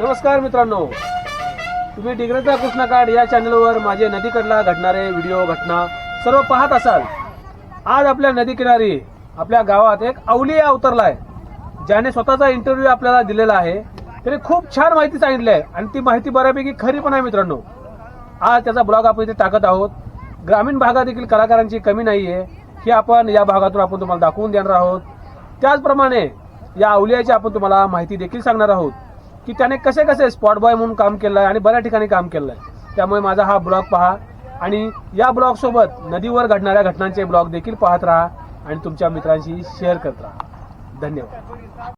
नमस्कार मित्रांनो. तुम्ही डिग्रजा कृष्णाकाठ या चॅनलवर माझे नदीकडला घडणारे व्हिडिओ घटना सर्व पाहत असाल. आज आपल्या नदीकिनारी आपल्या गावात एक अवलिया अवतरलाय ज्याने स्वतःचा इंटरव्ह्यू आपल्याला दिलेला आहे. त्याने खूप छान माहिती सांगितली आहे आणि ती माहिती बऱ्यापैकी खरी पण आहे मित्रांनो. आज त्याचा ब्लॉग आपण इथे टाकत आहोत. ग्रामीण भागात देखील कलाकारांची कमी नाहीये ही आपण या भागातून आपण तुम्हाला दाखवून देणार आहोत. त्याचप्रमाणे या अवलियाची आपण तुम्हाला माहिती देखील सांगणार आहोत. की त्याने कसे कसे स्पॉट बॉय म्हणून काम केलंय आणि बऱ्या ठिकाणी काम केलंय. त्यामुळे माझा हा ब्लॉग पहा. आणि या ब्लॉग सोबत नदीवर घडणाऱ्या घटनांचे ब्लॉग देखील पाहत राहा आणि तुमच्या मित्रांशी शेअर करत राहा. धन्यवाद.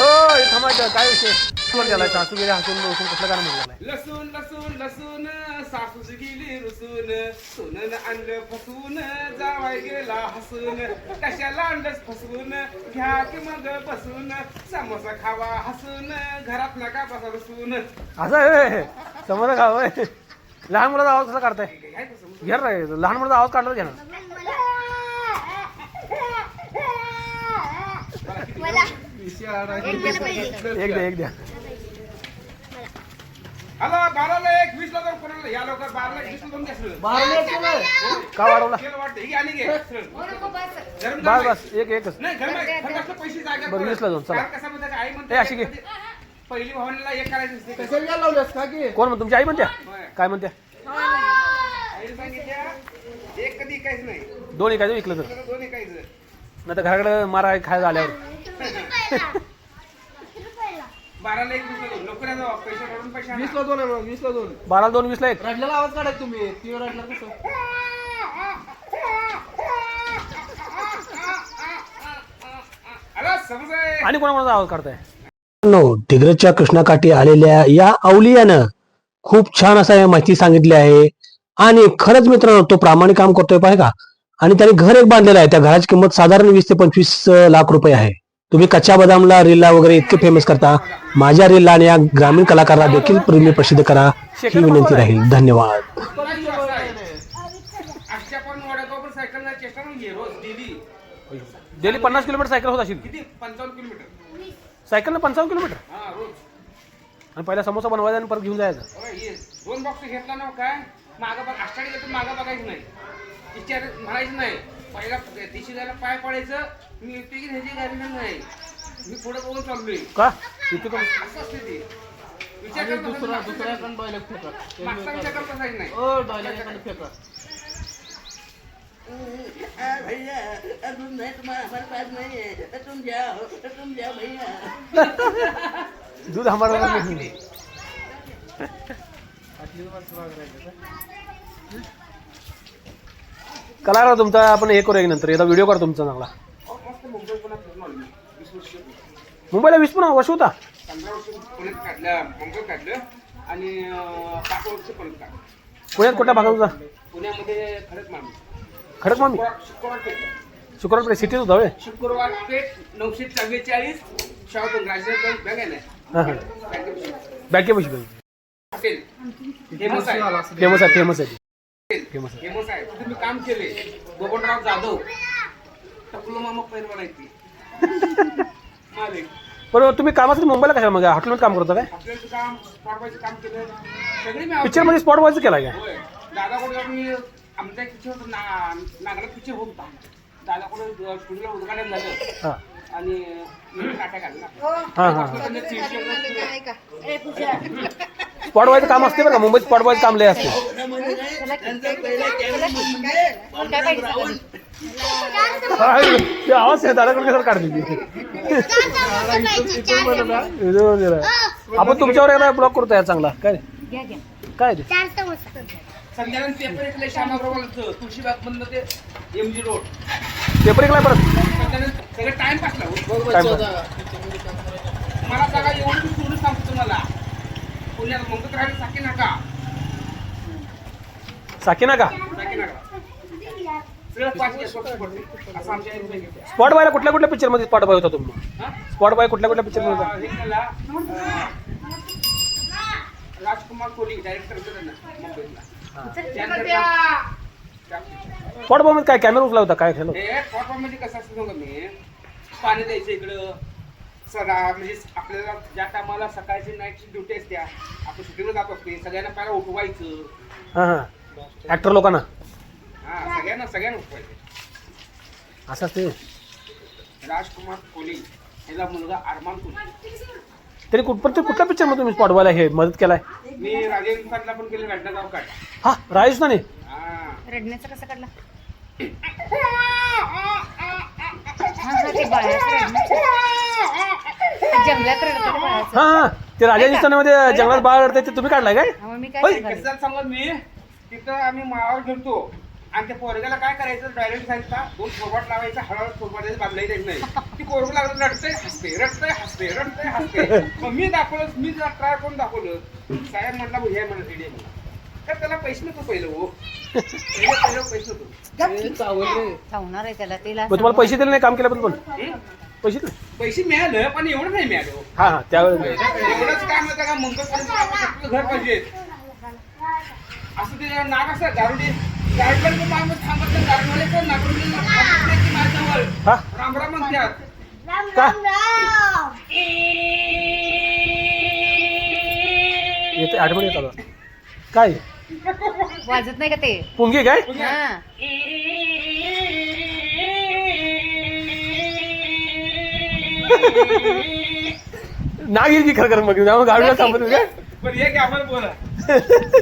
हो हे थांबायचं काय विषय? वर गेलाय? सासू गेले हसून उसून कसलं गाणं म्हणलेलं लसूण लसूण लसूण सासूस गेली रुसून. सोनं आणलं फसून जावाय गेला हसून. कशाला आणलंच फसवून घ्या की मग बसून. समोसा खावा हसून. घरात नका बसा बसून. असं आहे समोर गाव लहान मुलाचा आवाज कसा काढताय? काय कसं? घ्या रे लहान मुलाचा आवाज काढला घ्या ना. एक द्या एक द्या हॅलो बाराला एक वीस ला जाऊ कोणाला? या लवकर बाराला एक वीस ला जाऊन द्या सरळ. का वाढवला? केलं वाटतं. ही आली घे. सरळ. गरम बस. बस एक एकच. नाही गरम आहे. खरं असलं पैसे जागा बरं, वीसला जाऊन, चला. कारण कसं माहिती आहे का, आई म्हणते ए, अशी घे. पहिली भावनेला एक करायचं असते. कोण म्हण तुमची आई म्हणत्या. काय म्हणत्या आईने सांगितल्या, एक कधी काहीच नाही. दोन एकाचं विकलं तर. तर दोन एकायचं नाही तर घराकडे मारा खायला आल्यावर. बाराला एक वीसला दोन लवकर या जावा पैसे काढून पैसे आणा. वीसला दोन आहे मग, वीसला दोन. बारा दोन वीसला एक. रडल्याला आवाज काढाय तुम्ही. ती रडला कसं? अरे समज आहे आणि कोणाकोणाचा आवाज काढताय? मित्रांनो दिग्रजच्या कृष्णाकाठी आलेल्या या अवलियानं खूप छान असा या माहिती सांगितली आहे. आणि खरंच मित्रांनो तो प्रामाणिक काम करतोय पाहिजे का? आणि त्याने घर एक बांधलेलं आहे. त्या घराची किंमत साधारण वीस ते पंचवीस लाख रुपये आहे. तुम्ही कच्च्या बदामला रीलला वगैरे इतके फेमस करता. माझ्या रीलला आणि या ग्रामीण कलाकाराला देखील तुम्ही प्रसिद्ध करा. ही विनंती राहील. धन्यवाद. सायकल डेली डेली पन्नास किलोमीटर सायकल होत असेल. किलोमीटर. सायकलनं पंचावन्न किलोमीटर? हा रोज. आणि पहिला समोसा बनवायचा आणि परत घेऊन जायचं. दोन बॉक्स घेतला ना काय? मागं बघ येतो मागं बघायचं नाही. म्हणायचं नाही. पहिला पाय पडायचं. मी येते की ह्याची गाडी नाही. मी पुढे बघून चाललोय. का? इथे कोण असं असते ते. विचार करत दुसरा दुसऱ्या. पण डायलॉग फेका मागचा विचार करत बसायचं नाही? ओ डायलॉग फेका भैया तुम नहीं हमारे पास नहीं है। तुम जाओ तुम जाओ भैया दूध हमारा नहीं कलाकार तुमचा आपण हे करूया की नंतर. एकदा व्हिडिओ करा तुमचा चांगला. मुंबईला वीस पण वर्ष होता. पंधरा वर्ष पुण्यात काढलं मुंबईत काढलं आणि अं, पाच वर्ष पुण्यात काढलं. पुण्यात कुठल्या भागात होता? पुण्यामध्ये खडक मामी. शुक्रवार पेठ सिटीत होता होय? शुक्रवार पेठ नऊशे चव्वेचाळीस शाहतून राजनगर बँक आहे. ना हां. हां बँकेपाशी. बँकेपाशी हॉटेल. फेमस आहे. फेमस आहे फेमस आहे. फेमस आहे. फेमस आहे. तिथे मी काम केले. गोपनराव जाधव. टकलो मामा पैरवाड आहे ती. मालिक. तुम्ही कामासाठी मुंबईला कशा मग? हॉटेलमध्ये काम करता काय? हॉटेलचं काम स्पॉटवायचं काम केलं सगळी मी पिक्चरमध्ये स्पॉट वाईज केला काय? होय. दादा कुठे मी आमचा एक पिक्चर होता ना नागरात पिक्चर होता. दादा कुठे स्टुडिओला उद्घाटन झालं. हां. आणि मी हां. हां हां. त्यांनी तीनशे स्पॉट वाईज काम असते बरं का? मुंबईत स्पॉट वाईज काम लय असते. हाय, ते आवाज आपण तुमच्यावर एकदा ब्लॉक करतो यार चांगला. काय काय ते? पेपर ऐकलाय परत. Time मला सांगा एवढं मी सोडून सांगतो तुम्हाला. पुण्यात मुंबईत राहिले साकी नाका साकिना का साकी नाका सगळं पाच दिवस स्वतः पडते असं आमच्या इथे घेतलं. स्पॉट बायला कुठल्या कुठल्या पिक्चरमध्ये स्पॉट बाय होता तुम्ही? स्पॉट बाय कुठल्या कुठल्या पिक्चरमध्ये होता? हे केला, राजकुमार कोहली डायरेक्टर स्पॉट बायमध्ये काय कॅमेरा उचला होता? काय खेळ स्पॉट प्लॅटफॉर्ममध्ये कसं असतं का मी पाणी द्यायचं इकडं सदा म्हणजे आपल्याला ज्या टायमाला सकाळची नाईटची ड्युटी असते आपण शूटिंगला जात असते सगळ्यांना पहिला उठवायचं ऍक्टर लोकांना. हा सगळ्यांना सगळ्यांना असते राजकुमार कोली याचा मुलगा अरमान कोली. तरी कुठपर्यंत कुठल्या पिक्चरमध्ये तुम्ही स्पॉट हे मदत केलाय? मी राजेंद्र पण हा राजस्थानी हा. रडण्याचं कसं काढला? हा हा ते जंगलात रडतं ते हा हा. ते राजस्थानमध्ये जंगलात बाळ रडते ते तुम्ही काढलाय काय? हा, मग मी काय कसं सांगायचं? झालं सांगू मी? तिथं आम्ही माळावर गेलतो आणि त्या पोरग्याला काय करायचं? डायरेक्ट सांगितलं दोन फोरवाट लावायचा हळूहळू फोरवाट बांधलाही द्यायचं नाही. ती पोरग लागलं रडतंय हसते रडतंय हसते रडतंय हसते मग मी दाखवलं मी जरा ट्राय करून दाखवलं. साहेब म्हणला भैया म्हणलं रेडी आहे म्हणला तर त्याला पैसे नको पहिलं हो. पहिलं पहिलं पैसे नको हे चावल रे चावणार आहे त्याला तिला मग तुम्हाला पैसे दिले नाही काम केल्याबद्दल पण हं? पैसे दिले? पैसे मिळालं पण एवढं नाही मिळालं हो. हा हा त्यावेळेस एवढंच काम होतं का? मंगळपर्यंत घर पाहिजे असं ते नाग असं गाडीवर माणूस थांबत नाही माझ्यावर हा. राम राम म्हणतात. येते आठवण येत आता काय? वाजत नाही का ते? पुंगी काय? हा. नाग येईल की खरं खरं मग गाडीला थांबत काय? पण हे की आम्हाला बोला.